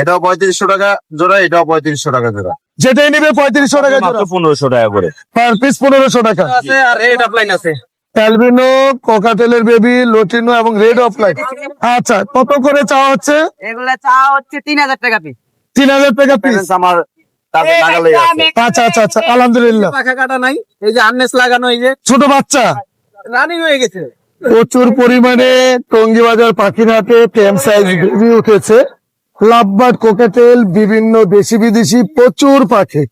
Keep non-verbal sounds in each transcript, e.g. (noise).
এটাও পঁয়ত্রিশশো টাকা জোড়া এটাও পঁয়ত্রিশশো টাকা জোড়া। যেটাই নিবে পঁয়ত্রিশশো টাকা মাত্র পনেরোশো টাকা করে। পার পিস পনেরোশো টাকা। আছে আর রেড অফলাইন আছে। অ্যালবিনো কোকাটেলের বেবি লোটিনো এবং রেড অফ লাইট আচ্ছা কত করে চাওয়া হচ্ছে? এগুলা চা হচ্ছে তিন হাজার টাকা পিস তিন হাজার টাকা পিস আমার আচ্ছা আচ্ছা আচ্ছা আলহামদুলিল্লাহ। পাখা কাটা নাই এই যে আর্নেস লাগানো এই যে ছোট বাচ্চা। রানিং হয়ে গেছে। প্রচুর পরিমাণে টঙ্গি বাজার পাখির হাতে টেম সাইজ বেবি উঠেছে। লাভবার্ড কোকাটেল, বিভিন্ন দেশি বিদেশি প্রচুর পাখি।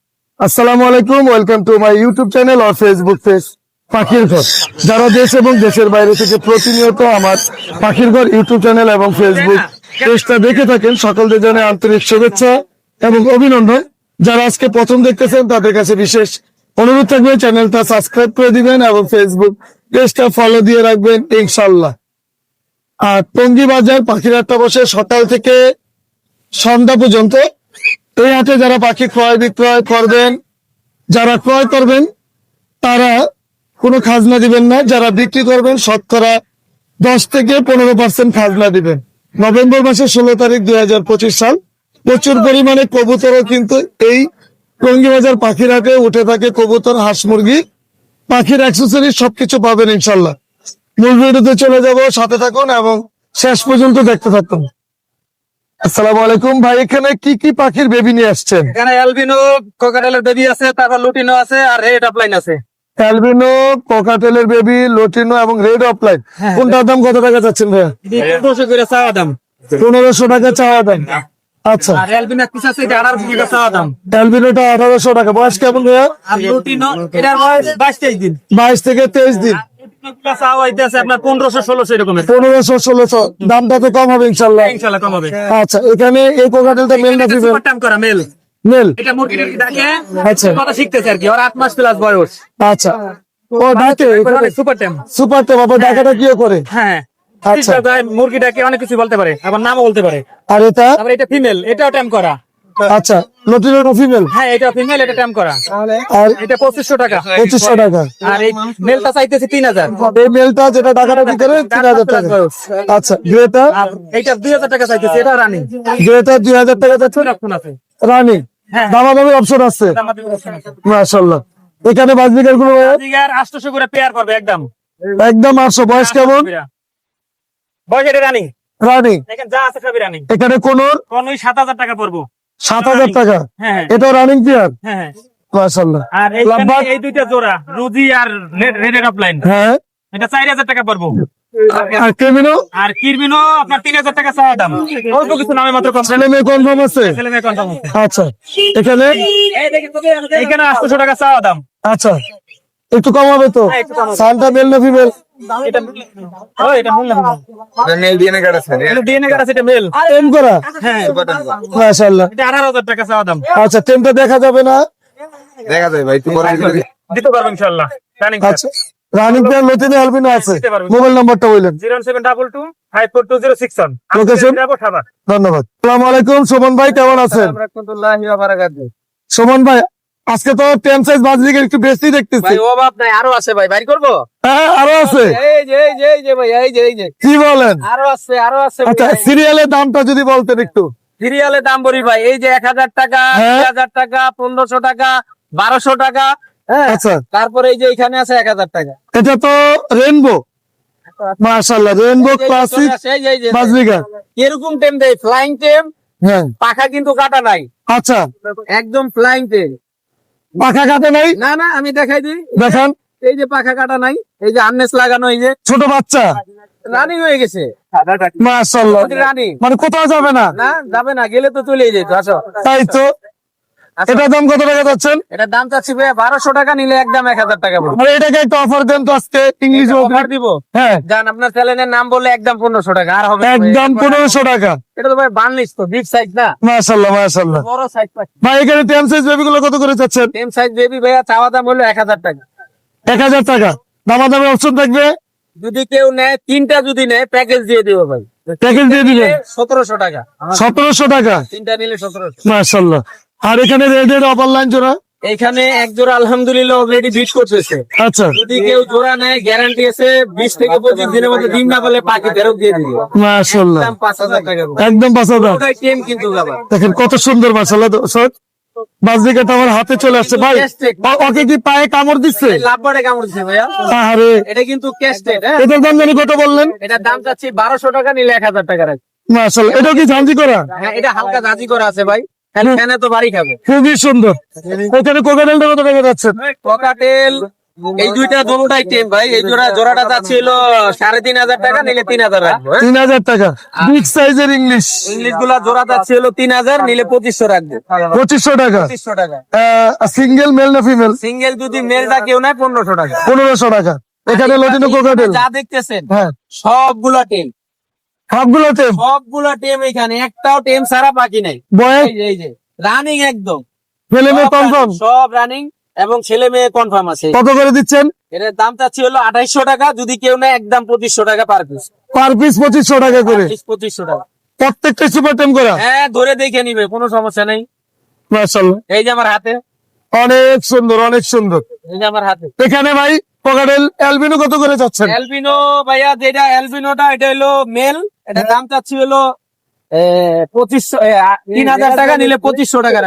আসসালামু আলাইকুম, welcome to my YouTube channel R Facebook page পাখির ঘর। যারা দেশ এবং দেশের বাইরে থেকে প্রতিনিয়ত আমার পাখির ঘর, ইউটিউব চ্যানেল এবং ফেসবুক পেজটা দেখে থাকেন, সকলদের জন্য আন্তরিক শুভেচ্ছা এবং অভিনন্দন। যারা আজকে প্রথম দেখতেছেন, তাদের কাছে বিশেষ অনুরোধ থাকবে, চ্যানেলটা সাবস্ক্রাইব করে দিবেন এবং ফেসবুক পেজটা ফলো দিয়ে রাখবেন ইনশাল্লাহ আর টঙ্গী বাজার পাখির হাটটা বসে সকাল থেকে সন্ধ্যা পর্যন্ত এই হাটে যারা পাখি ক্রয় বিক্রয় করবেন, যারা ক্রয় করবেন, তারা কোনো খাজনা দিবেন না। যারা বিক্রি করবেন, শতকরা দশ থেকে পনেরো পার্সেন্ট খাজনা দিবেন। নভেম্বর মাসের ষোলো তারিখ দুই হাজার পঁচিশ সাল। প্রচুর পরিমাণে কবুতরও কিন্তু এই টঙ্গী বাজার পাখির হাটে উঠে থাকে কবুতর, হাঁস, মুরগি। পাখির অ্যাক্সেসরিজ সবকিছু পাবেন ইনশাল্লাহ। মূল চলে যাব, সাথে থাকুন এবং শেষ পর্যন্ত দেখতে থাকুন। আসসালামু আলাইকুম ভাই এখানে কি কি পাখির বেবি নিয়ে আসছেন? এখানে অ্যালবিনো কোকাটেলের বেবি আছে তারপর লুটিনো আছে আর রেড অফলাইন আছে। অ্যালবিনো কোকাটেলের বেবি লোটিনো এবং রেড অফ লাইট হ্যাঁ। কোনটার দাম কত টাকা চাচ্ছেন ভাইয়া? পনেরোশো করে চাওয়া দাম। পনেরোশো টাকা চাওয়া দাম। আচ্ছা। আর অ্যালবিনো পিস আছে এটা আঠারোশো টাকা চাওয়া দাম। অ্যালবিনোটা আঠারোশো টাকা। বয়স কেমন ভাইয়া? আর লুটিনো এটার বয়স বাইশ তেইশ দিন। বাইশ থেকে তেইশ দিন। এগুলা চাওয়া আপনার পনেরোশো ষোলোশো এরকমের। পনেরোশো ষোলোশো। দামটা তো কম হবে ইনশাল্লাহ। ইনশাল্লাহ কম হবে। আচ্ছা এখানে এই কোকাটেলটা মেল না ফিমেল করা মেল মেল এটা মুরগি ডাকে? আচ্ছা। কথা শিখতেছে আর কি ওর আট মাস প্লাস বয়স। আচ্ছা। ও ডাকে সুপার আবার ডাকাটা কিও করে? হ্যাঁ। আচ্ছা। আচ্ছা মুরগি ডাকে অনেক কিছু বলতে পারে আবার নামও বলতে পারে। আর এটা? এটা ফিমেল এটাও টাইম করা। আচ্ছা লটিনো ফিমেল হ্যাঁ এটা ফিমেল এটা টাইম করা। আর এটা পঁচিশশো টাকা। পঁচিশশো টাকা। আর এই মেলটা চাইতেছে তিন হাজার। এই মেলটা যেটা ভিতরে তিন হাজার টাকা আচ্ছা গ্রেটা দুই হাজার টাকা চাইতেছে এটা রানিং গ্রেটা দুই হাজার টাকা যাচ্ছে অপশন আছে রানিং হ্যাঁ। দামাদামি অপশন আছে? মাশাল্লাহ এখানে বাজবিকারগুলো আর আটশোশো করে পেয়ার করবে একদম। একদম আটশো। বয়স কেমন? বয়স এটা রানিং রানিং এখানে যা আছে সবই রানিং এখানে কোন সাত হাজার টাকা পড়ব। সাত হাজার টাকা। হ্যাঁ এটা রানিং পেয়ার হ্যাঁ আর এই দুইটা জোড়া রুজি আর রেডের অফলাইন হ্যাঁ। এটা চার হাজার টাকা পড়ব। আর ক্রিমিনো আর কিরবিনো আপনার তিন হাজার টাকা চাওয়া দাম। অল্প কিছু নামে মাত্র কম ছেলে মেয়ে কনফার্ম আছে? ছেলে মেয়ে কনফার্ম আচ্ছা। এখানে? আটশোশো টাকা চাওয়া দাম। আচ্ছা। একটু কম হবে তো সানটা মেল না ফিমেল এটা ও এটা মূল না মেল দিয়ে কাটাছে এটা ডিএনএ কার্ড আছে এটা মেল টেম করা। হ্যাঁ। মাশাল্লাহ এটা আঠারো হাজার টাকা চাওয়া দাম। আচ্ছা টেমটা দেখা যাবে না? দেখা যায় ভাই একটু পরে দিতে পারব ইনশাল্লাহ রানিং আচ্ছা রানিং প্লেয়ার লতিনে আলবিনো আছে। দিতে পারব। মোবাইল নাম্বারটা বললেন। Zero seven double two five four two zero six one Location? ধন্যবাদ। আসসালামু আলাইকুম সুমন ভাই কেমন আছেন? সুমন ভাই আজকে তো টেন সাইজ বাজরিকে একটু বেশি দেখতেছি। ভাই অভাব নাই আরও আছে ভাই বাইর করব? হ্যাঁ আরও আছে। এই যে এই যে এই যে ভাই এই যে এই যে। কি বলেন? আরও আছে আরও আছে আচ্ছা সিরিয়ালের দামটা যদি বলতেন একটু। সিরিয়ালে দাম বলি ভাই এই যে এক হাজার টাকা হ্যাঁ। দুই হাজার টাকা পনেরোশো টাকা বারোশো টাকা হ্যাঁ? আচ্ছা। তারপরে এই যে এখানে আছে এক হাজার টাকা। এটা তো রেনবো মাশাআল্লাহ রেনবো ক্লাসিক বাজরিকা এরকম টেম দেয় ফ্লাইং টেম হ্যাঁ। পাখা কিন্তু কাটা নাই। আচ্ছা। একদম ফ্লাইং টেম। পাখা কাটা নাই? না না আমি দেখাই দিই। দেখান। এই যে পাখা কাটা নাই এই যে আর্নেস লাগানো এই যে ছোট বাচ্চা? রানিং হয়ে গেছে। মাশাআল্লাহ। রানিং মানে কোথাও যাবে না? না যাবে না গেলে তো চলেই যেত আসো। তাই তো? আসো। এটার দাম কত টাকা যাচ্ছেন এটার দাম চাচ্ছি ভাই বারোশো টাকা নিলে একদম এক হাজার টাকা পড়বে। এটাকে একটা অফার দেন তো আজকে ইংলিশ অফার দিব? হ্যাঁ। জান আপনার চ্যানেলের নাম বললে একদম পনেরোশো টাকা আর হবে একদম পনেরোশো টাকা। এটা তো ভাই বানলিস তো বিগ সাইজ না? মাশাল্লাহ মাশাল্লাহ বড় সাইজ ভাই এখানে টেন সাইজ বেবি গুলো কত করে সাইজ বেবি ভাইয়া চাওয়া দাম হলো এক হাজার টাকা। এক হাজার টাকা। অপশন থাকবে? যদি কেউ নেয় তিনটা যদি নেয় প্যাকেজ দিয়ে দিব ভাই। প্যাকেজ দিয়ে দিবেন? সতেরোশো টাকা। সতেরোশো টাকা? তিনটা নিলে সতেরোশো। মাশাল্লাহ আর এখানে রেড এর অপার লাইন জোড়া? এখানে এক জোড়া আলহামদুলিল্লাহ অলরেডি বিট করতেছে। আচ্ছা। যদি কেউ জোড়া নেয় গ্যারান্টি আছে বিশ থেকে পঁচিশ দিনের মধ্যে ডিম না পেলে পাখি ফেরত দিয়ে দিবে। মাশাল্লাহ পাঁচ হাজার টাকা একদম পাঁচ হাজার। টেম কিন্তু দেখেন কত সুন্দর মাশাল্লাহ দর্শক বাজরিকাটা আমার হাতে চলে আসছে। ভাই ওকে কি পায়ে কামড় দিচ্ছে? লাভবারে কামড় দিচ্ছে ভাইয়া। আরে এটা কিন্তু ক্যাস্টেড হ্যাঁ। এটার দাম জানি কত বললেন? এটার দাম চাচ্ছি বারোশো টাকা নিলে এক হাজার টাকা মাশাল্লাহ এটাও কি ঝাঞ্জি করা? হ্যাঁ এটা হালকা জাজি করা আছে ভাই। ফ্যান- তো বাড়ি খাবে। খুবই সুন্দর। এখানে কোকাটেলটা কত টাকা যাচ্ছেন ককাটেল এই দুইটা দোনোটাই টেম ভাই। এই জোড়া জোড়াটা যাচ্ছিল সাড়ে তিন হাজার টাকা নিলে তিন হাজার রাখব হ্যাঁ? তিন হাজার টাকা। বিগ সাইজের ইংলিশ ইংলিশগুলা জোড়া যাচ্ছিল তিন হাজার নিলে পঁচিশশো রাখব। পঁচিশশো টাকা। পঁচিশশো টাকা। সিঙ্গেল মেল না ফিমেল সিঙ্গেল যদি মেলটা কেউ নেয় পনেরোশো টাকা। পনেরোশো টাকা। এখানে লটিনো কোকাটেল যা দেখতেছেন হ্যাঁ। সবগুলা টেম সবগুলোতে? সবগুলা টেম এখানে একটাও টেম সারা বাকি নাই। এই যে, রানিং একদম। ফেলে মেয়ে কনফার্ম সব রানিং এবং ছেলে মেয়ে কনফার্ম আছে। কত করে দিচ্ছেন? এটার দাম চাচ্ছি হলো আঠাইশশো টাকা যদি কেউ নেয় একদম পঁচিশশো টাকা পার পিস পার পিস পঁচিশশো টাকা করে। পঁচিশশো টাকা। প্রত্যেকটা সুপার টেম করা? হ্যাঁ ধরে দেখে নিবে কোনো সমস্যা নেই। এই যে আমার হাতে। অনেক সুন্দর অনেক সুন্দর। এই যে আমার হাতে। এখানে ভাই কত করে যাচ্ছেন অ্যালবিনো ভাইয়া যেটা অ্যালবিনোটা এটা হলো মেল। এটা দাম চাচ্ছি হলো পঁচিশশো তিন হাজার টাকা নিলে পঁচিশশো টাকা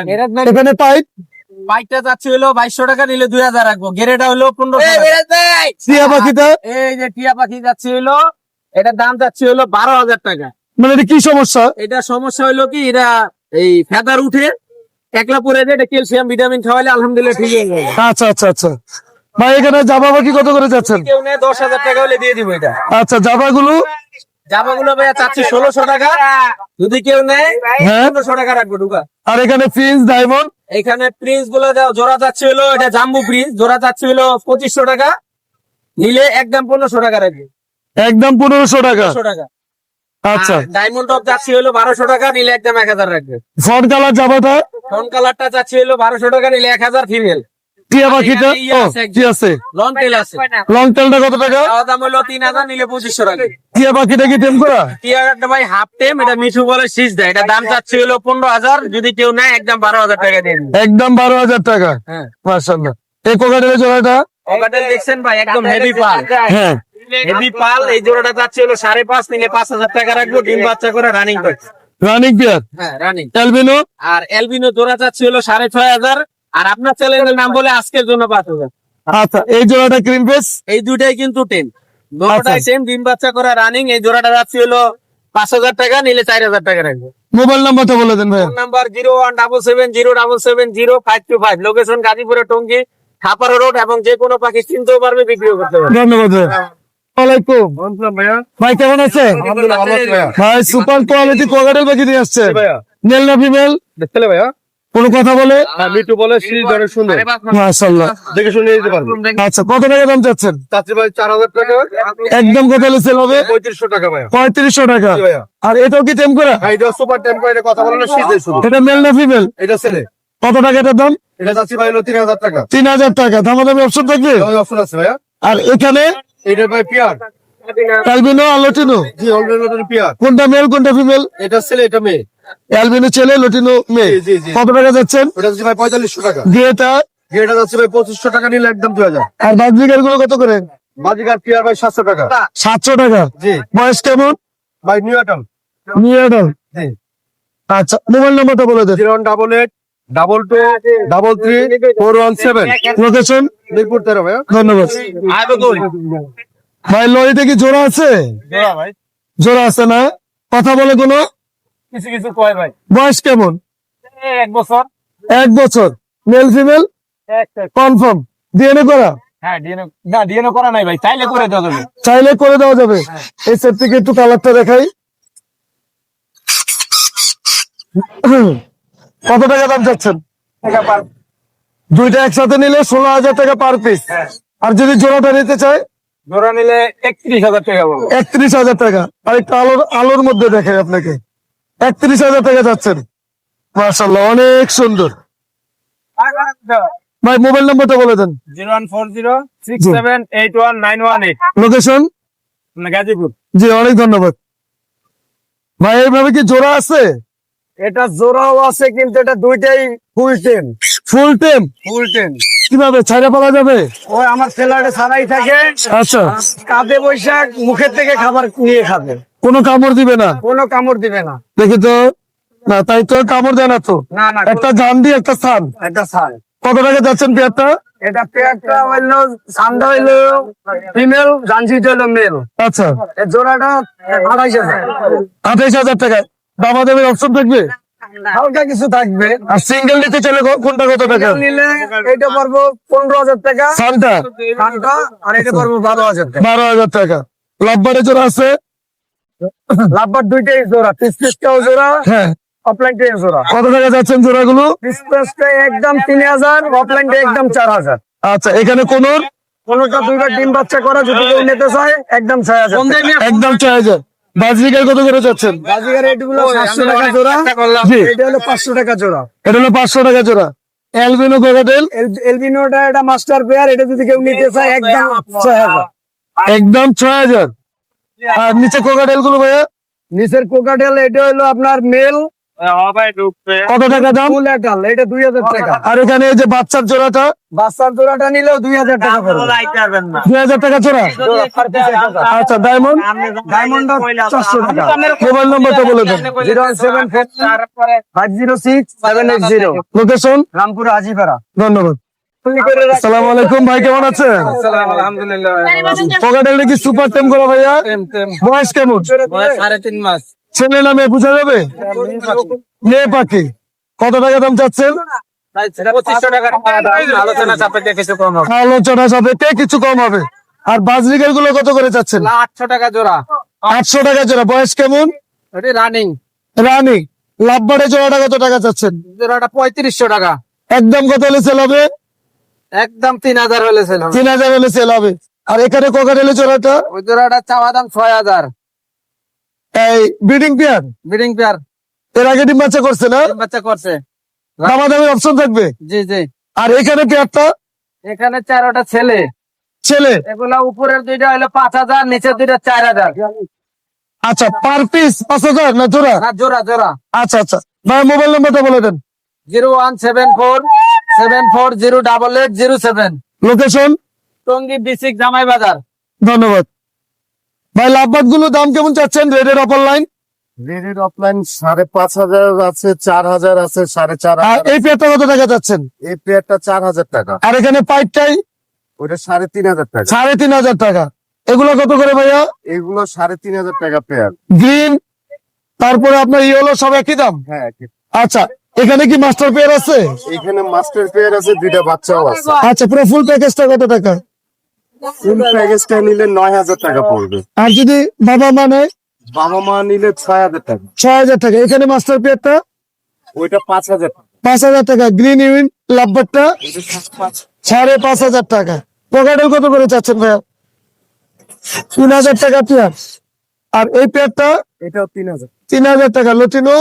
এখানে পাইপ বাইকটা যাচ্ছে হলো বাইশশো টাকা নিলে দুই হাজার রাখব। গেরেটা হলো পনেরো টিয়া পাখিটা? এই যে টিয়া পাখি যাচ্ছে হলো এটার দাম যাচ্ছে হলো বারো হাজার টাকা। মানে এটা কি সমস্যা? এটা সমস্যা হলো কি এটা এই ফেদার উঠে একলা পরে যে এটা ক্যালসিয়াম ভিটামিন খাওয়ালে আলহামদুলিল্লাহ ঠিক হয়ে যাবে। আচ্ছা আচ্ছা আচ্ছা। ভাই এখানে জাবা পাখি কত করে যাচ্ছেন? কেউ নেয় দশ হাজার টাকা হলে দিয়ে দিব এটা। আচ্ছা জাবাগুলো? জামাগুলো ভাইয়া চাচ্ছি ষোলোশো টাকা। যদি কেউ নেয় হ্যাঁ। পনেরোশো টাকা রাখব ঢুকা। আর এখানে প্রিন্স ডায়মন্ড? এখানে প্রিন্সগুলো জোড়া যাচ্ছে হলো এটা জাম্বু প্রিন্স জোড়া যাচ্ছে হলো পঁচিশশো টাকা। নিলে একদম পনেরোশো টাকা রাখবে। একদম পনেরোশো টাকা? টাকা। আচ্ছা। ডায়মন্ড টপ যাচ্ছে হলো বারোশো টাকা নিলে একদম এক হাজার রাখবে। Front colour জাবাটা? ফোন কালারটা যাচ্ছে হলো বারোশো টাকা নিলে এক হাজার ফিমেল। টিয়া পাখিটা? এখানে ইয়ে ও আছে। কি লং টেল আছে। লং টেলটা কত টাকা? দাম হলো তিন হাজার নিলে পঁচিশশো টাকা। টিয়া পাখিটা কি টেম করা? টিয়ারটা ভাই হাফ টেম এটা মিঠু বলে শীষ দেয়। এটা দাম চাচ্ছে হলো পনেরো হাজার যদি কেউ নেয় একদম বারো হাজার টাকা দিয়ে। একদম বারো হাজার টাকা। হ্যাঁ। মার্শাল্লাহ এই কোকাটেলের জোড়াটা? দেখছেন ভাই একদম হেভি পাল। হ্যাঁ। হেভি পাল এই জোড়াটা যাচ্ছে হলো সাড়ে পাঁচ নিলে পাঁচ হাজার টাকা রাখব। ডিম বাচ্চা করে রানিং করছে। রানিক বিয়ার হ্যাঁ রানিং অ্যালবিনো আর এলবিনো জোড়া যাচ্ছে হলো সাড়ে ছয় হাজার আর আপনার চ্যানেলের নাম বলে আজকের জন্য পাঁচ হাজার আচ্ছা এই জোড়াটা ক্রিম ফেস এই দুইটাই কিন্তু টেন দুটাই। সেম ডিম বাচ্চা করা রানিং এই জোড়াটা যাচ্ছে হলো পাঁচ হাজার টাকা নিলে চার হাজার টাকা রাখব। মোবাইল নাম্বারটা বলে দেন ভাই number zero one double seven zero double seven zero five two five location গাজীপুরের টঙ্গি ছাপাড়া রোড এবং যে কোনো পাখি চিনতেও পারবে বিক্রিও করতে পারবে। ধন্যবাদ ভাই ভাই কেমন আছেন? ভাই সুপার কোয়ালিটি কোকাটেল পাখি নিয়ে আসছে। মেল না ফিমেল দেখতে ভাইয়া। কোনো কথা বলে? মিটু বলে সিরিজ সুন্দর। মাশাল্লাহ দেখে শুনে নিতে পারব। আচ্ছা কত টাকা দাম চাচ্ছেন? চাচ্ছি ভাই চার হাজার টাকা। একদম কত হলে সেল হবে? পঁয়ত্রিশশো টাকা ভাইয়া। পঁয়ত্রিশশো টাকা। ভাইয়া। আর এটাও কি টেম করা? এটা সুপার টেম্পো এটা কথা বলে সিজে শুধু। এটা মেল না ফিমেল এটা ছেলে। কত টাকা এটার দাম? এটা চাচ্ছি ভাই হলো তিন হাজার টাকা। তিন হাজার টাকা। দামাদামি অপশন থাকবে? অপশন আছে ভাইয়া। আর এখানে? এটা ভাই পিয়ার। আর লটিনো জি অলরেডি পিয়ার। কোনটা মেল কোনটা ফিমেল এটা ছেলে এটা মেয়ে। অ্যালবিনো ছেলে লটিনো মেয়ে। কত টাকা যাচ্ছেন? ওটা যাচ্ছে ভাই পঁয়তাল্লিশশো টাকা। গিয়েটা এটা? যাচ্ছে ভাই পঁচিশশো টাকা নিলে একদম দুই হাজার। আর বাজরিকারগুলো কত করে? বাজিকার পিয়ার ভাই সাতশো টাকা। সাতশো টাকা? জি। বয়স কেমন? ভাই নিউ আটল নিয়ে আনো। আচ্ছা মোবাইল নাম্বারটা বলে দেন। Zero double eight double two double three four one seven. Location Mirpur তেরো ভাইয়া। ধন্যবাদ। ভাই লরিতে কি জোড়া আছে? জোড়া আছে না? কথা বলে কোনো? কিছু কিছু কয় ভাই? বয়স কেমন? এক বছর। এক বছর। মেল ফিমেল কনফার্ম ডিএনএ করা? হ্যাঁ ডিএনএ না ডিএনএ করা নাই ভাই চাইলে করে দেওয়া যাবে। চাইলে করে দেওয়া যাবে। এই সেট থেকে একটু কালারটা দেখাই। কত টাকা দাম চাচ্ছেন? দুইটা একসাথে নিলে ষোলো হাজার টাকা পার পিস আর যদি জোড়াটা নিতে চায়? জোড়া নিলে একত্রিশ হাজার টাকা একত্রিশ হাজার টাকা। আর একটু আলোর আলোর মধ্যে দেখাই আপনাকে। একত্রিশ হাজার টাকা যাচ্ছেন। মার্শাল্লাহ অনেক সুন্দর। ভাই মোবাইল নাম্বারটা বলে দেন। Zero one four zero six seven eight one nine one eight. Location Gazipur. জি অনেক ধন্যবাদ। ভাই এইভাবে কি জোড়া আছে? এটা জোড়াও আছে কিন্তু এটা দুইটাই ফুল টেম ফুল টেম ফুল টেন কীভাবে ছাইরা পাওয়া যাবে? ওই আমার ছেলেটা সারাই থাকে। আচ্ছা। কাঁধে বৈশাখ মুখের থেকে খাবার নিয়ে খাবে। কোনো কামড় দিবে না? কোনো কামড় দিবে না। দেখি তো। না তাই তো কামড় দেয় না তো? না না একটা জান দিয়ে একটা স্থান একটা সাল কত টাকা যাচ্ছেন পেয়ারটা? এটা পেয়ারটা হইল সান্ডা হইল ফিমেল জানসিট হইল মেল আচ্ছা। এর জোড়াটা আড়াইশ হাজার। আঠাইশ হাজার টাকা। দামা দামের অপশন থাকবে? হালকা কিছু থাকবে। আর সিঙ্গেল নিতে চাইলে কোনটা কত টাকা? নিলে এটা পারব পনেরো হাজার টাকা। সানটা? খানটা আর এটা পারব বারো হাজার টাকা। বারো হাজার টাকা। লাভবারে জোড়া আছে। (coughs) লাভবার দুইটাই জোড়া পিস পিসটাও জোড়া হ্যাঁ। অফলাইনটাই জোড়া। কত টাকা যাচ্ছেন জোড়াগুলো? পিস পিসটা একদম তিন হাজার অফলাইনটা একদম চার হাজার। আচ্ছা এখানে কোন কোনোটা দুইবার ডিম বাচ্চা করা যদি কেউ নিতে চায় একদম ছয় হাজার একদম ছয় হাজার। বাজরিকার কত করে যাচ্ছেন? বাজিগার এটুগুলো সাতশো টাকা জোড়া। জি। এটা হলো পাঁচশো টাকা জোড়া। এটা হলো পাঁচশো টাকা জোড়া। অ্যালবিনো কোকাটেল এলবিনোটা এটা মাস্টার পেয়ার এটা যদি কেউ নিতে চায় একদম ছয় হাজার। একদম ছয় হাজার। আর নিচে কোকাটেলগুলো ভাইয়া? নিচের কোকাটেল এটা হলো আপনার মেল কত টাকা দাম? ফুল এটা দুই হাজার টাকা। আর এখানে যে বাচ্চার জোড়াটা? বাচ্চার জোড়াটা নিলেও দুই হাজার টাকা পড়বে। দুই হাজার টাকা জোড়া। আচ্ছা ডায়মন্ড ডায়মন্ড চারশো টাকা। মোবাইল নম্বরটা বলে দেন। Zero seven four five zero six seven eight zero location Rampur Hajipara. ধন্যবাদ। আসসালামু আলাইকুম ভাই কেমন আছেন? আলহামদুলিল্লাহ। কোকাটেলটা কি সুপার টেম করা ভাইয়া? বয়স কেমন? সাড়ে তিন মাস। ছেলে না মেয়ে বুঝা যাবে? মেয়ে পাখি। কত টাকা দাম চাচ্ছেন? আলোচনা কিছু কম হবে। সাপেক্ষে কিছু কম হবে। আর বাজরিকারগুলো কত করে চাচ্ছেন? আটশো টাকা জোড়া। আটশো টাকা জোড়া। বয়স কেমন? রানিং রানিং রানী। লাভবারে জোড়াটা কত টাকা চাচ্ছেন? জোড়াটা পঁয়ত্রিশশো টাকা। একদম কত হলে সেল হবে? একদম তিন হাজার হলে সেল হবে। তিন হাজার হলে সেল হবে। আর এখানে কোকাটেলের জোড়াটা? ওই জোড়াটা চাওয়া দাম ছয় হাজার। এই ব্রিডিং পেয়ার ব্রিডিং পেয়ার এর আগে ডিম বাচ্চা করছে না? বাচ্চা করছে। দামা দামের অপশন থাকবে? জি জি। আর এখানে পেয়ারটা এখানে চারোটা ছেলে। ছেলে? এগুলা উপরের দুইটা হলো পাঁচ হাজার নিচের দুইটা চার হাজার। আচ্ছা পার পিস পাঁচ হাজার না জোড়া? না জোড়া জোড়া। আচ্ছা আচ্ছা। ভাই মোবাইল নাম্বারটা বলে দেন। Zero one seven four seven four zero double eight zero seven location Tongi district Jamai Bazar. ধন্যবাদ। ভাই লাভবাদগুলো দাম কেমন চাচ্ছেন? রেডের অপর লাইন রেডের অফলাইন সাড়ে পাঁচ হাজার আছে চার হাজার আছে সাড়ে চার আর এই পেয়ারটা কত টাকা চাচ্ছেন? এই পেয়ারটা চার হাজার টাকা। আর এখানে পাইপটাই ওটা সাড়ে তিন হাজার টাকা। সাড়ে তিন হাজার টাকা। এগুলো কত করে ভাইয়া? এগুলো সাড়ে তিন হাজার টাকা পেয়ার গ্রিন তারপরে আপনার ইয়েলো সব একই দাম? হ্যাঁ আচ্ছা এখানে কি মাস্টার পেয়ার আছে? এখানে মাস্টার পেয়ার আছে দুইটা বাচ্চাও আছে। আচ্ছা পুরো ফুল প্যাকেজটা কত টাকা? ফুল প্যাকেজটা নিলে নয় হাজার টাকা পড়বে। আর যদি বাবা মানে বাবা মা নিলে ছয় হাজার টাকা। ছয় হাজার টাকা। এখানে মাস্টার পেয়ারটা ওইটা পাঁচ হাজার টাকা। পাঁচ হাজার টাকা। গ্রিন ইউইন লাভবারটা ওইটা সাড়ে পাঁচ। সাড়ে পাঁচ হাজার টাকা। পকেটেল কত করে চাচ্ছেন ভাইয়া? তিন হাজার টাকা পেয়ার আর এই পেয়ারটা এটাও তিন হাজার। তিন হাজার টাকা। লটিনো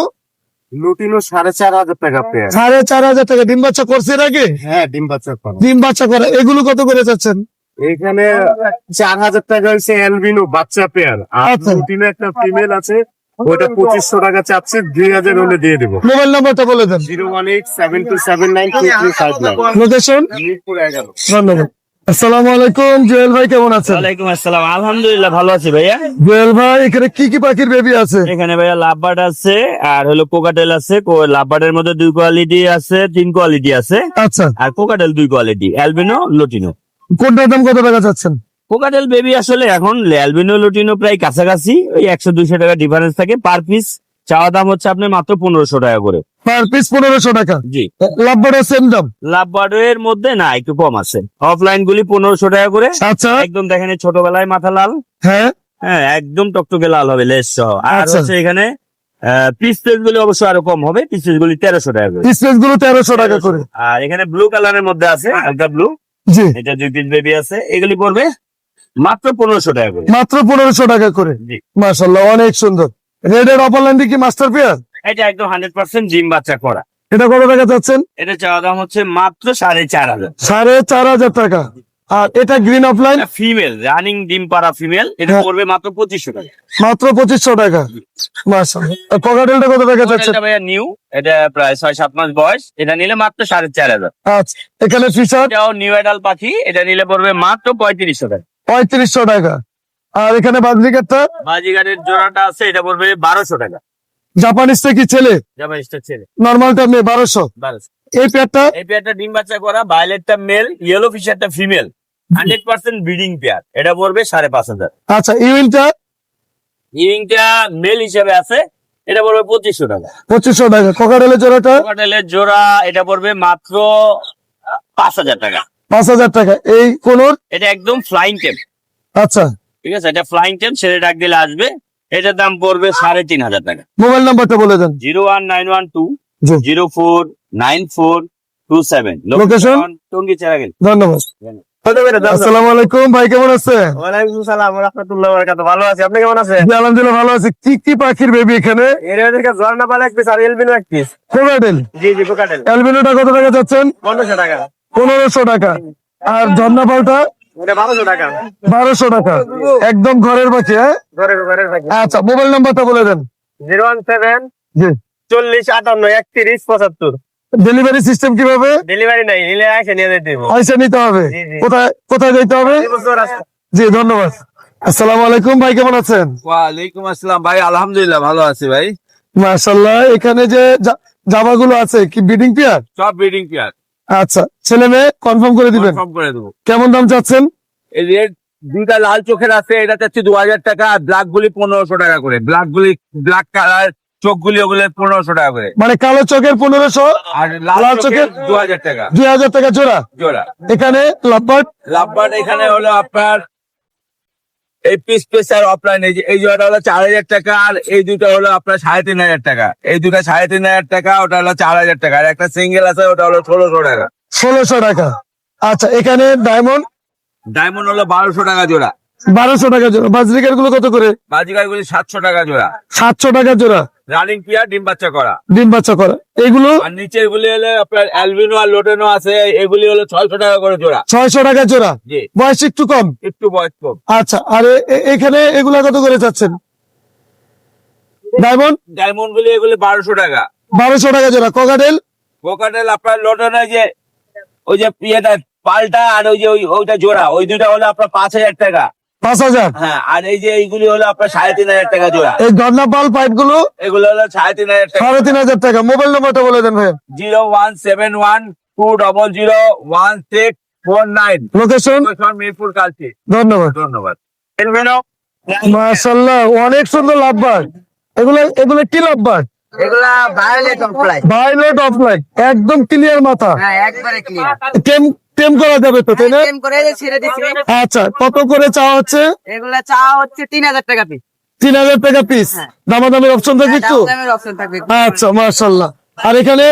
লুটিনো সাড়ে চার হাজার টাকা পেয়ার সাড়ে চার হাজার টাকা। ডিম বাচ্চা করছে এর আগে হ্যাঁ ডিম বাচ্চা করা। ডিম বাচ্চা করে। এগুলো কত করে চাচ্ছেন এখানে চার হাজার টাকা হচ্ছে অ্যালবিনো বাচ্চা পেয়ার আর আচ্ছা। লুটিনো একটা ফিমেল আছে ওইটা পঁচিশশো টাকা চাচ্ছে দুই হাজার হলে দিয়ে দেবো। মোবাইল নাম্বারটা বলে দেন। Zero one eight seven two seven nine two three five nine. Location Mirpur এগারো। ধন্যবাদ। আসসালামু আলাইকুম জুয়েল ভাই কেমন আছেন? ওয়ালাইকুম আসসালাম। আলহামদুলিল্লাহ ভালো আছি ভাইয়া। জুয়েল ভাই এখানে কি কি পাখির বেবি আছে? এখানে ভাইয়া লাভবার্ড আছে আর হলো কোকাটেল আছে। লাভবার্ডের মধ্যে দুই কোয়ালিটি আছে তিন কোয়ালিটি আছে। আচ্ছা। আর কোকাটেল দুই কোয়ালিটি অ্যালবিনো লুটিনো কোনটার দাম কত টাকা চাচ্ছেন? কোকাটেল বেবি আসলে এখন অ্যালবিনো লুটিনো প্রায় কাছাকাছি ওই একশো দুইশো টাকা ডিফারেন্স থাকে পার পিস চাওয়া দাম হচ্ছে আপনার মাত্র পনেরোশো টাকা করে। পার পিস পনেরোশো টাকা। জি। লাভবারের সেম দাম? লাভবার্ডের মধ্যে না একটু কম আছে। অফলাইন গুলি পনেরোশো টাকা করে। আচ্ছা। একদম দেখেন ছোটবেলায় মাথা লাল। হ্যাঁ। হ্যাঁ একদম টকটকে লাল হবে লেস সহ। আর আচ্ছা। হচ্ছে এখানে পিস গুলি অবশ্যই আরও কম হবে পিস গুলি তেরোশো টাকা করে। স্পেসগুলো তেরোশো টাকা করে। আর এখানে ব্লু কালারের মধ্যে আছে হালকা ব্লু জি। এটা দুই পিস বেবি আছে এগুলি পড়বে মাত্র পনেরোশো টাকা করে। মাত্র পনেরোশো টাকা করে। জি। মাশাল্লাহ অনেক সুন্দর। রেডের অপার লাইন কি মাস্টার পেয়ার এটা একদম হান্ড্রেড পার্সেন্ট জিম বাচ্চা করা। এটা কত টাকা চাচ্ছেন? এটা চাওয়া দাম হচ্ছে মাত্র সাড়ে চার হাজার। সাড়ে চার হাজার টাকা। আর এটা গ্রিন অফলাইন ফিমেল রানিং ডিম পাড়া ফিমেল এটা হ্যাঁ। পড়বে মাত্র পঁচিশশো টাকা। মাত্র পঁচিশশো টাকা। মাশাআল্লাহ। ককাটেলটা কত টাকা যাচ্ছে এটা ভাইয়া নিউ এটা প্রায় ছয় সাত মাস বয়স এটা নিলে মাত্র সাড়ে চার হাজার। আচ্ছা এখানে ফিশার এটাও নিউ পাখি এটা নিলে পড়বে মাত্র পঁয়ত্রিশশো টাকা। পঁয়ত্রিশশো টাকা। আর এখানে বাজরিকারটা বাজিগারের জোড়াটা আছে এটা পড়বে বারোশো টাকা। জাপানিজটা কি ছেলে? জাপানিজটা ছেলে। নর্মালটা মেয়ে বারোশো। বারোশো। এই পেয়ারটা এই পেয়ারটা ডিম বাচ্চা করা ভায়োলেটটা male yellow ফিশারটা female hundred percent breeding pair এটা পড়বে সাড়ে পাঁচ হাজার। আচ্ছা ইউইনটা ইভিংটা মেল হিসেবে আছে এটা পড়বে পঁচিশশো টাকা। পঁচিশশো টাকা। ককাটেলের জোড়াটা? কোকাটেলের জোড়া এটা পড়বে মাত্র পাঁচ হাজার টাকা। পাঁচ হাজার টাকা। এই কোনোর? এটা একদম ফ্লাইং টেপ আচ্ছা। ঠিক আছে? এটা ফ্লাইং টেপ ছেড়ে ডাক দিলে আসবে। এটার দাম পড়বে সাড়ে তিন হাজার টাকা। মোবাইল নাম্বারটা বলে দেন। Zero one nine one two zero four nine four two seven. Location? Tongi Cheragali ধন্যবাদ। আসসালামু আলাইকুম ভাই কেমন আছে ওয়ালাইকুম সালাম রহমতুল্লাহ বারাকাতুহু। ভালো আছি আপনি কেমন আছেন? জি, আলহামদুলিল্লাহ ভালো আছে। কি কি পাখির বেবি এখানে? এর থেকে ঝর্ণা পালা এক পিস আর এলবিনো এক পিস কোকাটেল জি জি কোকাটেল অ্যালবিনোটা কত টাকা যাচ্ছেন? পনেরোশো টাকা। পনেরোশো টাকা। আর ঝর্ণা পালটা? টাকা। বারোশো টাকা। একদম ঘরের পাখি হ্যাঁ? ঘরে ঘরে থাকি আচ্ছা মোবাইল নাম্বারটা বলে দেন। জিরো ওয়ান সেভেন চল্লিশ আটান্ন একত্রিশ পঁচাত্তর। ডেলিভারি সিস্টেম কীভাবে? ডেলিভারি নাই নিলে এসে নিয়ে যেতে নিতে হবে। কোথায় কোথায় যেতে হবে? জি ধন্যবাদ। আসসালামু আলাইকুম ভাই কেমন আছেন? ওয়ালাইকুম আসসালাম ভাই আলহামদুলিল্লাহ ভালো আছি ভাই। মাশাল্লাহ এখানে যে জামাগুলো আছে কি বিডিং পেয়ার সব ব্রিডিং পেয়ার আচ্ছা ছেলে মেয়ে কনফার্ম করে দিবেন। কনফার্ম করে দেবো। কেমন দাম চাচ্ছেন? এই রেড দুইটা লাল চোখের আছে এটা চাচ্ছি দু হাজার টাকা আর ব্ল্যাক গুলি পনেরোশো টাকা করে। ব্ল্যাক গুলি ব্ল্যাক কালার চোখ গুলি ওগুলো পনেরোশো টাকা করে। মানে কালো চোখের পনেরোশো আর লাল চোখের? দু হাজার টাকা। দুই হাজার টাকা জোড়া? জোড়া। এখানে লাভবার্ড লাভবার্ড এখানে হলো আপনার এই পিস পিস আর অফলাইন এই এই জোড়াটা হলো চার হাজার টাকা আর এই দুটো হলো আপনার সাড়ে তিন হাজার টাকা। এই দুটা সাড়ে তিন হাজার টাকা ওটা হলো চার হাজার টাকা। আর একটা সিঙ্গেল আছে ওটা হলো ষোলোশো টাকা। ষোলোশো টাকা। আচ্ছা এখানে ডায়মন্ড ডায়মন্ড হলো বারোশো টাকা জোড়া। বারোশো টাকা জোড়া। বাজরিকারগুলো কত করে? বাজরিকারগুলো সাতশো টাকা জোড়া। সাতশো টাকা জোড়া। রানিং পিয়ার ডিম বাচ্চা করা। ডিম বাচ্চা করা। এগুলো আর নিচের গুলি হলো আপনার অ্যালবিনো আর লোটেনো আছে এগুলি হলো ছয়শো টাকা করে জোড়া। ছয়শো টাকা জোড়া। বয়স একটু কম? একটু বয়স কম। আচ্ছা আর এখানে এগুলা কত করে চাচ্ছেন ডায়মন্ড? ডায়মন্ড গুলি এগুলি বারোশো টাকা। বারোশো টাকা জোড়া। ককাটেল কোকাটেল আপনার লোটেনো যে ওই যে ইয়েটা পাল্টা আর ওই যে ওই ওইটা জোড়া। ওই দুটা হলো আপনার পাঁচ হাজার টাকা। পাঁচ হাজার? হ্যাঁ আর এই যে এইগুলি হলো আপনার সাড়ে তিন হাজার টাকা জোড়া। এই ঝর্ণা পাল পাইপগুলো এগুলো হলো সাড়ে তিন হাজার টাকা। সাড়ে তিন হাজার টাকা। মোবাইল নাম্বারটা বলে দেন ভাই zero one seven one two double zero one six four nine. Location Mirpur Kalshi. ধন্যবাদ। ধন্যবাদ। মাশাল্লাহ অনেক সুন্দর লাভবার। এগুলো এগুলো কি লাভবার? এগুলা ভায়োলেট অফলাইন ভাইলেট অফলাইন একদম ক্লিয়ার মাথা। হ্যাঁ একবারে ক্লিয়ার টেম টেম করা যাবে তো তাই না? টেম করে ছেড়ে দিচ্ছি আচ্ছা কত করে চাওয়া হচ্ছে? এগুলা টাকা পিস তিন হাজার টাকা পিস দামাদামির অপশন থাকে একটু? অপশন থাকবে আচ্ছা আর এখানে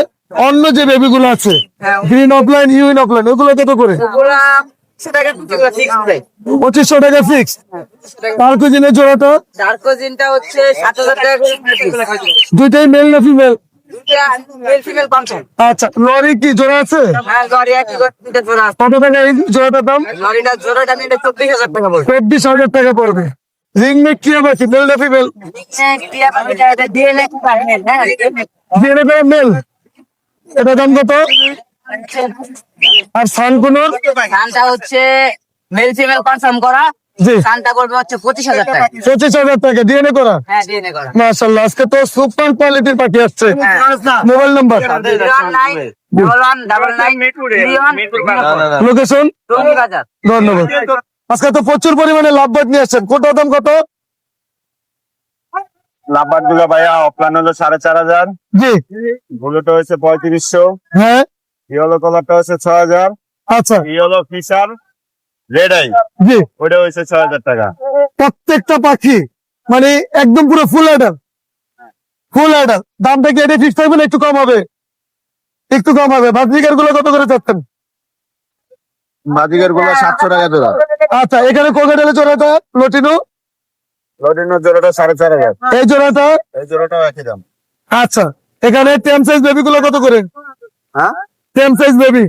অন্য যে বেবি গুলো আছে হ্যাঁ। গ্রিন অফলাইন ইউইন অফলাইন ওগুলো কত করে? ওগুলা পঁচিশশো টাকা ফিক্স তার জোড়াটা? ডার্কোজিনটা হচ্ছে সাত হাজার টাকা দুইটাই মেল না ফিমেল মেল ফিমেল আচ্ছা লরি কি জোড়া আছে? হ্যাঁ করে দুইটা কত টাকা এই জোড়াটার দাম? চব্বিশ হাজার টাকা চব্বিশ হাজার টাকা পড়বে। রিং নেক কি হবে মেল না ফিমেল ডিএনএ হ্যাঁ মেল এটা দাম কত? আর সান কোনোর ধানটা হচ্ছে মেল ফিমেল কনফার্ম করা। করবে হচ্ছে পঁচিশ হাজার টাকা। পঁচিশ হাজার টাকা ডিএনএ করা? হ্যাঁ ডিএনএ করা। মাশাল্লাহ আজকে তো সুপার কোয়ালিটির পাখি আসছে। হ্যাঁ। Mobile number? লোকেশন ধন্যবাদ। আজকে তো প্রচুর পরিমাণে লাভবাদ নিয়ে আসছেন। কোনটার দাম কত? লাভবারগুলো ভাইয়া অফলাইন হলো সাড়ে চার হাজার। জি। বুলেট হয়েছে পঁয়ত্রিশশো। হ্যাঁ। ইয়েলো কালারটা হচ্ছে ছয় হাজার। আচ্ছা। ইয়েলো ফিশার রেড আই জি। ওইটা হয়েছে ছয় হাজার টাকা। প্রত্যেকটা পাখি মানে একদম পুরো ফুল অ্যাডাল ফুল অ্যাডাল দামটা কি এটা ফিক্স থাকবে না একটু কম হবে? একটু কম হবে। বাজরিকারগুলো কত করে চাচ্ছেন? বাজিগারগুলো সাতশো টাকা জোড়া। আচ্ছা এখানে কোকাটেলের জোড়াটা লটিনো? লটিনো জোড়াটা সাড়ে চার হাজার। এই জোড়াটা? এই জোড়াটাও একই দাম। আচ্ছা এখানে টেম সাইজ বেবি গুলো কত করে? হ্যাঁ? টেম সাইজ বেবি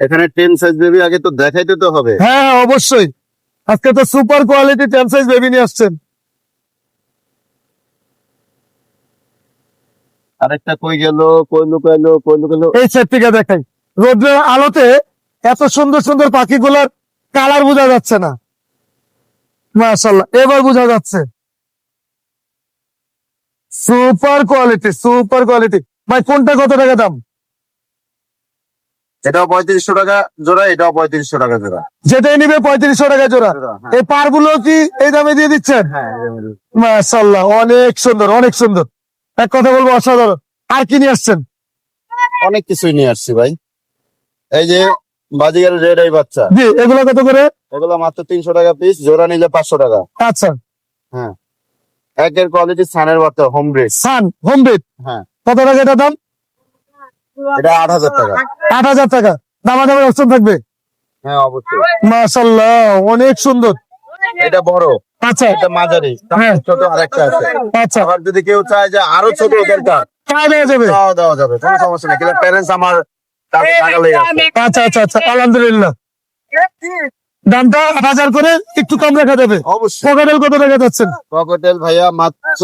এখানে টেন সাইজ বেবি আগে তো দেখাইতে তো হবে। হ্যাঁ হ্যাঁ অবশ্যই। আজকে তো super quality tame size baby নিয়ে আসছেন। আরেকটা কই গেল কই লুকাইলো কই লুকাইলো এই সেট থেকে দেখাই। রোদ্রের আলোতে এত সুন্দর সুন্দর পাখিগুলোর কালার বোঝা যাচ্ছে না। মাশাল্লাহ এবার বোঝা যাচ্ছে। সুপার কোয়ালিটি সুপার কোয়ালিটি ভাই কোনটা কত টাকা দাম? এটাও পঁয়ত্রিশশো টাকা জোড়া এটাও পঁয়ত্রিশশো টাকা জোড়া। যেটাই নিবে পঁয়ত্রিশশো টাকা জোড়া। এই পারগুলো কি এই দামে দিয়ে দিচ্ছেন? মাশাল্লাহ অনেক সুন্দর অনেক সুন্দর। এক কথা বলব অসাধারণ। আর কি নিয়ে আসছেন? অনেক কিছুই নিয়ে আসছি ভাই। এই যে বাজিগার রেড এই বাচ্চা। জি এগুলো কত করে? এগুলো মাত্র তিনশো টাকা পিস জোড়া নিলে পাঁচশো টাকা। আচ্ছা। হ্যাঁ। একের কোয়ালিটি সানের বাচ্চা home breed sun home bred হ্যাঁ। কত টাকা এটা দাম? এটা আট হাজার টাকা। আট হাজার টাকা। দামাদামের অপশন থাকবে? হ্যাঁ অবশ্যই। মাশাল্লাহ অনেক সুন্দর। এটা বড়। আচ্ছা। এটা মাঝারি। হ্যাঁ। ছোট আরেকটা আছে। আচ্ছা। আবার যদি কেউ চায় যে আরও ছোট দরকার দেওয়া যাবে। দেওয়া যাবে কোনো সমস্যা নেই। কিন্তু প্যারেন্টস আমার আচ্ছা আচ্ছা আচ্ছা। আলহামদুলিল্লাহ। দামটা আট হাজার করে একটু কম রাখা যাবে অবশ্যই। পকেটেল কত টাকা যাচ্ছেন? ককটেল ভাইয়া মাত্র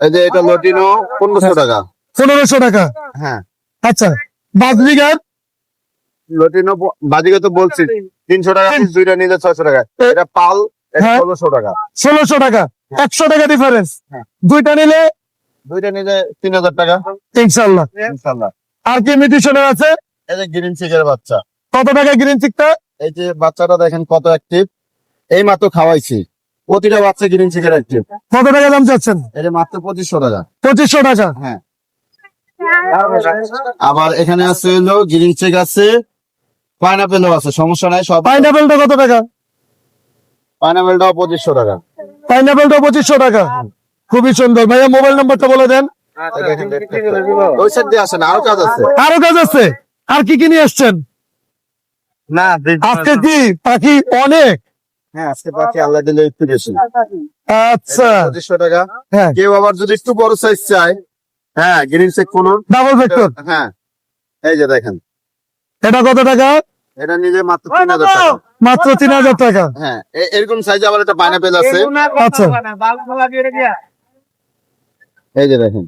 এই যে এটা লটিনো পনেরোশো টাকা। পনেরোশো টাকা? হ্যাঁ। আচ্ছা বাদলি লটিনো বাজিকে তো বলছি তিনশো টাকা দুইটা নিলে ছয়শো টাকা এটা পাল হ্যাঁ। ষোলোশো টাকা। ষোলোশো টাকা একশো টাকা ডিফারেন্স হ্যাঁ। দুইটা নিলে? দুইটা নিলে তিন হাজার টাকা। ইনশাল্লাহ। ইনশাল্লাহ। আর কি মিউটিশনের আছে? এই যে গ্রিন চিকের বাচ্চা। কত টাকা গ্রিন চিকটা এই যে বাচ্চাটা দেখেন কত অ্যাক্টিভ এই মাত্র খাওয়াইছি। প্রতিটা বাচ্চা গ্রিন চিকের অ্যাক্টিভ কত টাকা দাম চাচ্ছেন? যে মাত্র পঁচিশশো টাকা। পঁচিশশো টাকা? হ্যাঁ। আবার এখানে আছে হলো গ্রিন চেক আছে। পাইনাপেলও আছে সমস্যা নাই সব পাইনাপেলটা কত টাকা? পাইনাপেলটাও পঁচিশশো টাকা। পাইনাপেলটা পঁচিশশো টাকা? খুবই সুন্দর। ভাইয়া মোবাইল নাম্বারটা বলে দেন। ওই সাইড দিয়ে আসেন আরও কাজ আছে। আরও কাজ আছে? আর কি কি নিয়ে আসছেন? না আজকে কি পাখি অনেক? হ্যাঁ আজকে পাখি আল্লাহ দিলে একটু বেশি। আচ্ছা। পঁচিশশো টাকা। হ্যাঁ। কেউ আবার যদি একটু বড় সাইজ চায় হ্যাঁ গ্রিন চেক কোন ডাবল ভেক্টর হ্যাঁ এই যে দেখেন। এটা কত টাকা? এটা নিজে মাত্র তিন হাজার টাকা। মাত্র তিন হাজার টাকা। হ্যাঁ এরকম সাইজ আবার একটা পাইনাপেল আছে। আচ্ছা। এই যে দেখেন।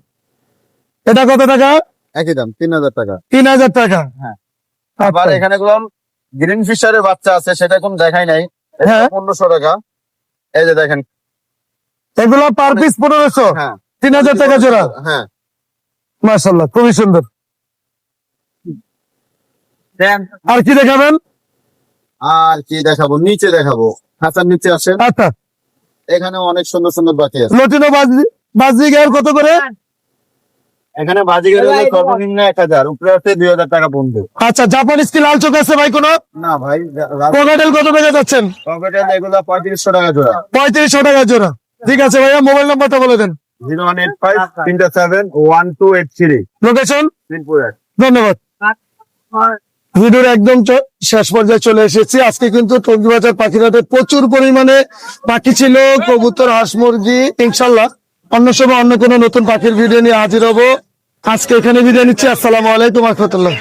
এটা কত টাকা? একই দাম তিন হাজার টাকা। তিন হাজার টাকা। হ্যাঁ। আবার আচ্ছা। এখানে কোন গ্রিন ফিশারের বাচ্চা আছে সেটা কোন দেখাই নাই। হ্যাঁ। পনেরোশো টাকা। এই যে দেখেন। এগুলো পার পিস পনেরোশো। হ্যাঁ। তিন হাজার টাকা জোড়া। হ্যাঁ। মাসাল্লাহ খুবই সুন্দর। আর কি দেখাবেন? আর কি দেখাবো? নিচে দেখাবো। খাঁচার নিচে আসেন। আচ্ছা। এখানে অনেক সুন্দর সুন্দর বাকি আছে। লটিনো বাজরি বাজরি গায়ের কত করে? এখানে বাজি গেলে সর্বনিম্ন এক হাজার উপরে আছে দুই হাজার টাকা বন্ধু আচ্ছা জাপানিজ কি লাল চোখ আছে ভাই কোনো? না ভাই কোকাটেল কত টাকা যাচ্ছেন? পকেটেল এগুলো পঁয়ত্রিশশো টাকা জোড়া। পঁয়ত্রিশশো টাকা জোড়া। ঠিক আছে ভাইয়া মোবাইল নাম্বারটা বলে দেন। জিরো ওয়ান এইট ফাইভ তিনটা seven one two eight three. Location ধন্যবাদ। ভিডিওর একদম শেষ পর্যায়ে চলে এসেছি। আজকে কিন্তু টঙ্গিবাজার পাখিরাটে প্রচুর পরিমাণে পাখি ছিল কবুতর হাঁস মুরগি ইনশাল্লাহ অন্য সময় অন্য কোনো নতুন পাখির ভিডিও নিয়ে হাজির হব। আজকে এখানে বিদায় নিচ্ছি। আসসালামু আলাইকুম রহমতুল্লাহ।